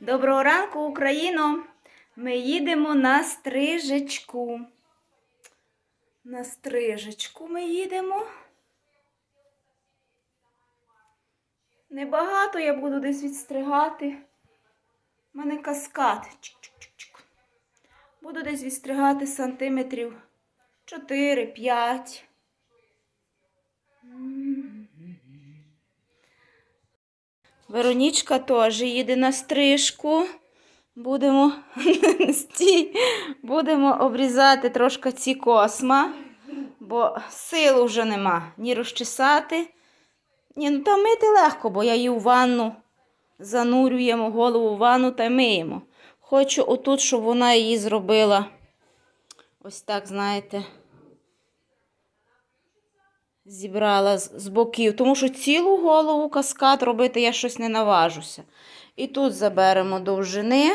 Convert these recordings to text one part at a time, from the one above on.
Доброго ранку, Україно! Ми їдемо на стрижечку. На стрижечку ми їдемо. Небагато я буду десь відстригати. У мене каскад. Буду десь відстригати сантиметрів 4-5. Веронічка теж їде на стрижку. Будемо, стій, будемо обрізати трошки ці косма, бо сил вже нема ні розчесати. Ні, ну та мити легко, бо я її у ванну занурюємо голову в ванну та миємо. Хочу отут, щоб вона її зробила. Ось так, знаєте, зібрала з, боків. Тому що цілу голову каскад робити я щось не наважуся. І тут заберемо довжини.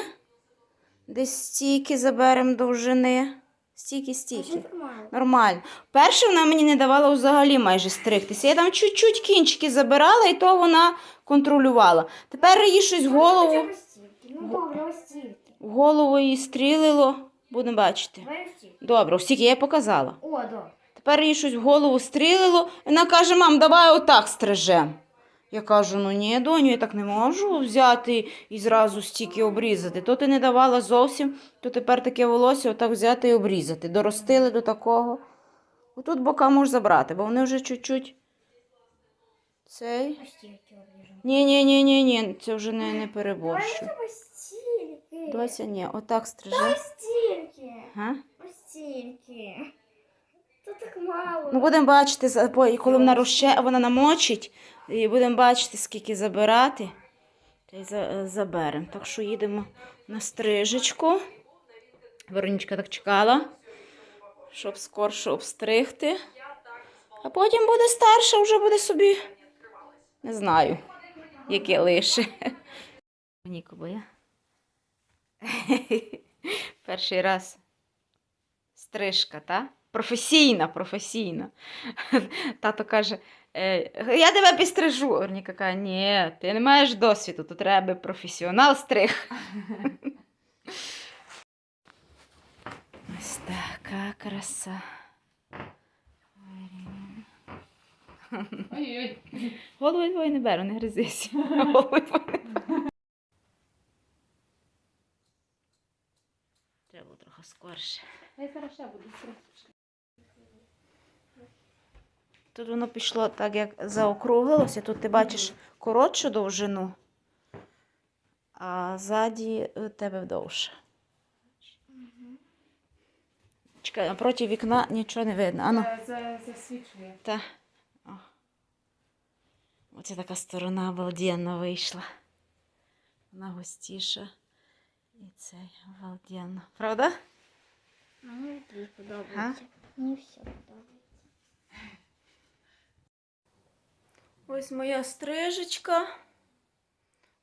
Десь стільки заберемо довжини. Стільки, стільки. Нормально. Перше вона мені не давала взагалі майже стригтися. Я там чуть-чуть кінчики забирала, і то вона контролювала. Тепер їй щось в голову, Ну в голову їй стрілило. Будемо бачити. Добре, стільки я показала. О, добре. Тепер їй щось в голову стрілило, вона каже: мам, давай отак стрижем. Я кажу: ну ні, доню, я так не можу взяти і зразу стільки обрізати. То ти не давала зовсім, то тепер таке волосся отак взяти і обрізати. Доростили до такого. Отут бока можеш забрати, бо вони вже чуть-чуть. Цей. Ні, ні, ні, ні, ні, це вже не, не переборщу. Дося, ні, отак стриже. Ось стільки. Так мало. Ну, будемо бачити, коли вона розче, вона намочить, і будемо бачити, скільки забирати. Та й заберемо. Так що їдемо на стрижечку. Веронічка так чекала, щоб скорше обстригти. А потім буде старша, вже буде собі. Не знаю, яке лише. Ніко, бо я. Перший раз стрижка, та? Професійна, професійна. Тато каже, е, я тебе підстрижу. Орніка каже, ні, ти не маєш досвіду, то треба професіонал стриг. Ось така краса. Ой-ой. Голови твої не беру, не гризися. Треба було трохи скорше. Я зараз буду стригти. Тут воно пішло так, як заокруглилося. Тут ти бачиш коротшу довжину, а ззаді у тебе довше. Чекай, напроти вікна нічого не видно. Ану. Е, Засвічує. Оце така сторона обалденна вийшла. Вона густіша. І це обалденно. Правда? Мені тобі подобається. Мені все подобається. Ось моя стрижечка.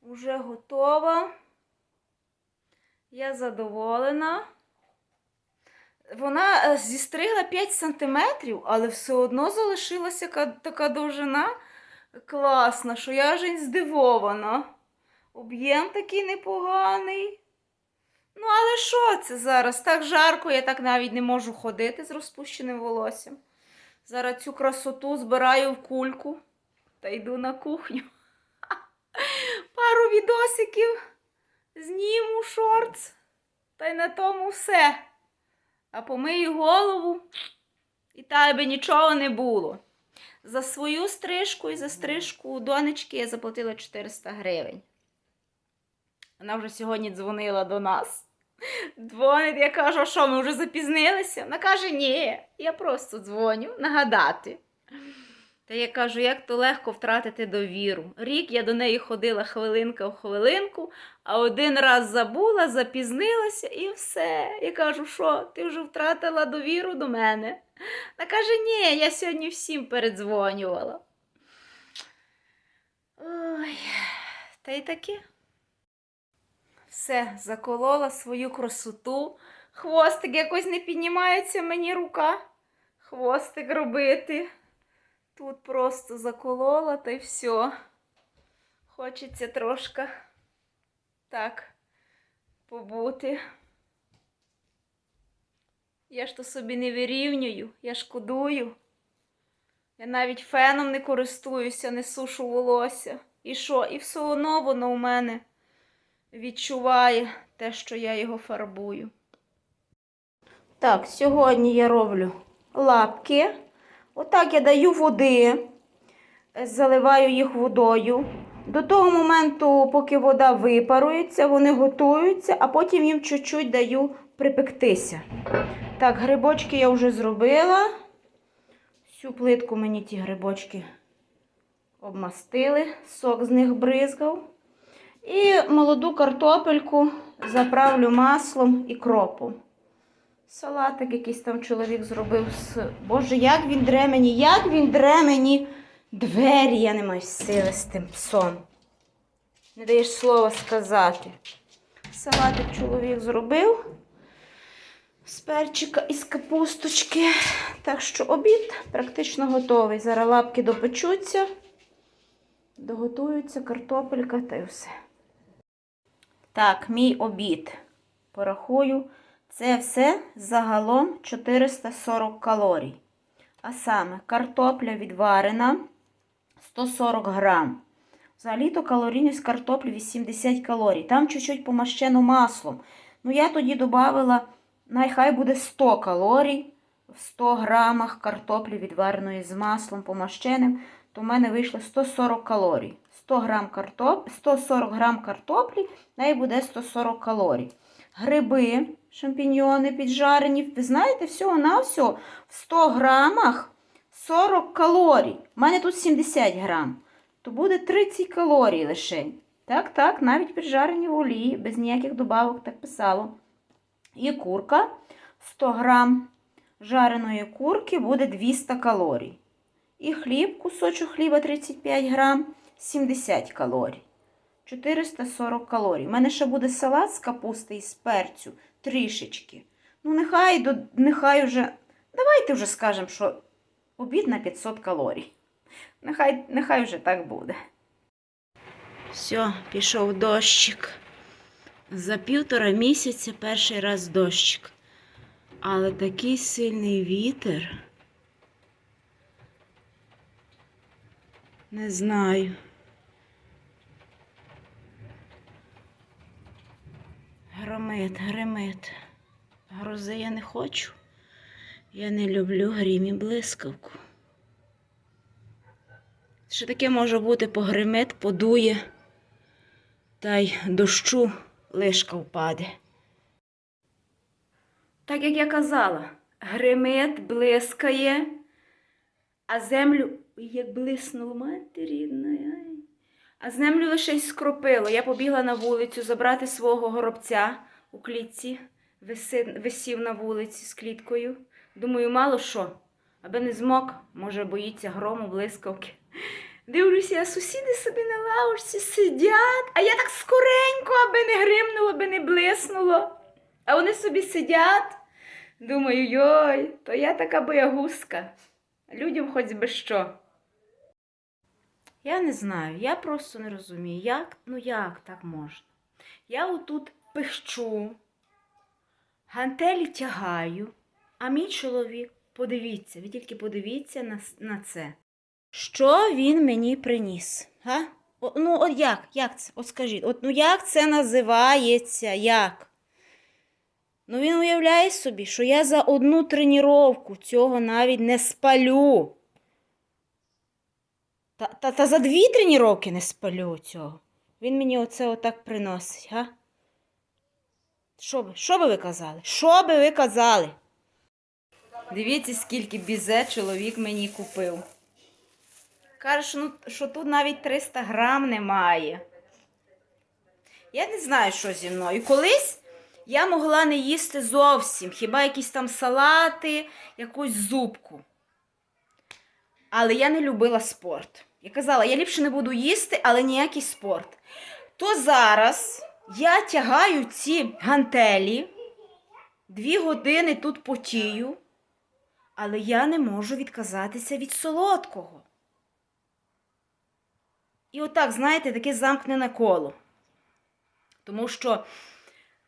Уже готова. Я задоволена. Вона е, зістригла 5 сантиметрів, але все одно залишилася така довжина класна, що я вже здивована. Об'єм такий непоганий. Ну, але що це зараз? Так жарко, я так навіть не можу ходити з розпущеним волоссям. Зараз цю красоту збираю в кульку та йду на кухню. Пару відосиків зніму шортс. Та й на тому все. А помию голову, і та би нічого не було. За свою стрижку і за стрижку донечки я заплатила 400 гривень. Вона вже сьогодні дзвонила до нас. Дзвонить, я кажу, а що ми вже запізнилися? Вона каже, ні, я просто дзвоню нагадати. Та я кажу, як то легко втратити довіру. Рік я до неї ходила хвилинка в хвилинку, а один раз забула, запізнилася і все. Я кажу, що ти вже втратила довіру до мене. Вона каже, ні, я сьогодні всім передзвонювала. Ой, та й таке. Все, заколола свою красоту. Хвостик якось не піднімається мені рука. Хвостик робити. Тут просто заколола та й все. Хочеться трошки так побути. Я ж то собі не вирівнюю, я шкодую. Я навіть феном не користуюся, не сушу волосся. І що? І все одно воно у мене відчуває те, що я його фарбую. Так, сьогодні я роблю лапки. Отак я даю води, е, заливаю їх водою. До того моменту, поки вода випарується, вони готуються, а потім їм чуть-чуть даю припектися. Так, грибочки я вже зробила. Всю плитку мені ті грибочки обмастили, сок з них бризгав. І молоду картопельку заправлю маслом і кропом. Салатик якийсь там чоловік зробив. Боже, як він дре мені, як він дре мені двері, я не маю сили з тим псом. Не даєш слова сказати. Салатик чоловік зробив з перчика і з капусточки. Так що обід практично готовий. Зараз лапки допечуться, доготуються, картопелька та й все. Так, мій обід. Порахую. Це все загалом 440 калорій. А саме картопля відварена 140 грам. Взагалі-то калорійність картоплі 80 калорій. Там чуть-чуть помащено маслом. Ну, я тоді додавала, найхай буде 100 калорій в 100 грамах картоплі відвареної з маслом помащеним, то в мене вийшло 140 калорій. 100 грам картоп... 140 грам картоплі, неї буде 140 калорій. Гриби, шампіньйони піджарені, ви знаєте, всього-навсього в 100 грамах 40 калорій. У мене тут 70 грам, то буде 30 калорій лише. Так, так, навіть піджарені в олії, без ніяких добавок, так писало. І курка 100 грам жареної курки буде 200 калорій. І хліб, кусочок хліба 35 грам, 70 калорій. 440 калорій. У мене ще буде салат з капусти і з перцю, трішечки. Ну, нехай, нехай вже, давайте вже скажемо, що обід на 500 калорій. Нехай, нехай вже так буде. Все, пішов дощик. За півтора місяця перший раз дощик. Але такий сильний вітер. Не знаю. Громит, гримит. Грози я не хочу. Я не люблю грім і блискавку. Що таке може бути погримить, подує, та й дощу лишка впаде. Так як я казала, гримить, блискає, а землю як блиснуло, мати рідна. ай. А землю лише скропило. Я побігла на вулицю забрати свого горобця у клітці, висів на вулиці з кліткою. Думаю, мало що, аби не змок, може, боїться грому, блискавки. Дивлюся, а сусіди собі на лавочці сидять, а я так скоренько, аби не гримнуло, аби не блиснуло. А вони собі сидять. Думаю, йой, то я така боягузка. Людям хоч би що. Я не знаю, я просто не розумію, як, ну як так можна? Я отут пищу, гантелі тягаю, а мій чоловік, подивіться, ви тільки подивіться на, на це. Що він мені приніс? Га? О, ну, от як? Як це? От скажіть, от ну як це називається? Як? Ну він уявляє собі, що я за одну тренування цього навіть не спалю. Та, та, та за дві тренування не спалю цього. Він мені оце отак приносить, га? Що би, що би ви казали? Що би ви казали? Дивіться, скільки бізе чоловік мені купив. Каже, що, ну, що тут навіть 300 грам немає. Я не знаю, що зі мною. Колись я могла не їсти зовсім, хіба якісь там салати, якусь зубку. Але я не любила спорт. Я казала, я ліпше не буду їсти, але ніякий спорт. То зараз я тягаю ці гантелі, дві години тут потію, але я не можу відказатися від солодкого. І отак, знаєте, таке замкнене коло. Тому що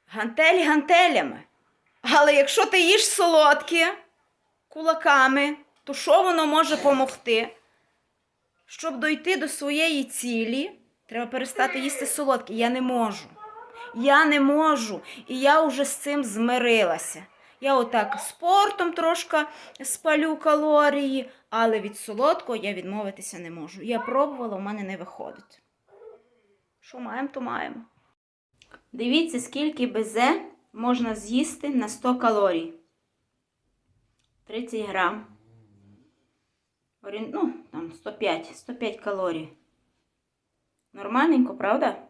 гантель гантелями. Але якщо ти їш солодке кулаками, то що воно може допомогти? Щоб дойти до своєї цілі, треба перестати їсти солодке. Я не можу. Я не можу. І я вже з цим змирилася. Я отак спортом трошки спалю калорії, але від солодкого я відмовитися не можу. Я пробувала, у мене не виходить. Що маємо, то маємо. Дивіться, скільки безе можна з'їсти на 100 калорій. 30 грам. Ну, там 105, 105 калорій. Нормальненько, правда?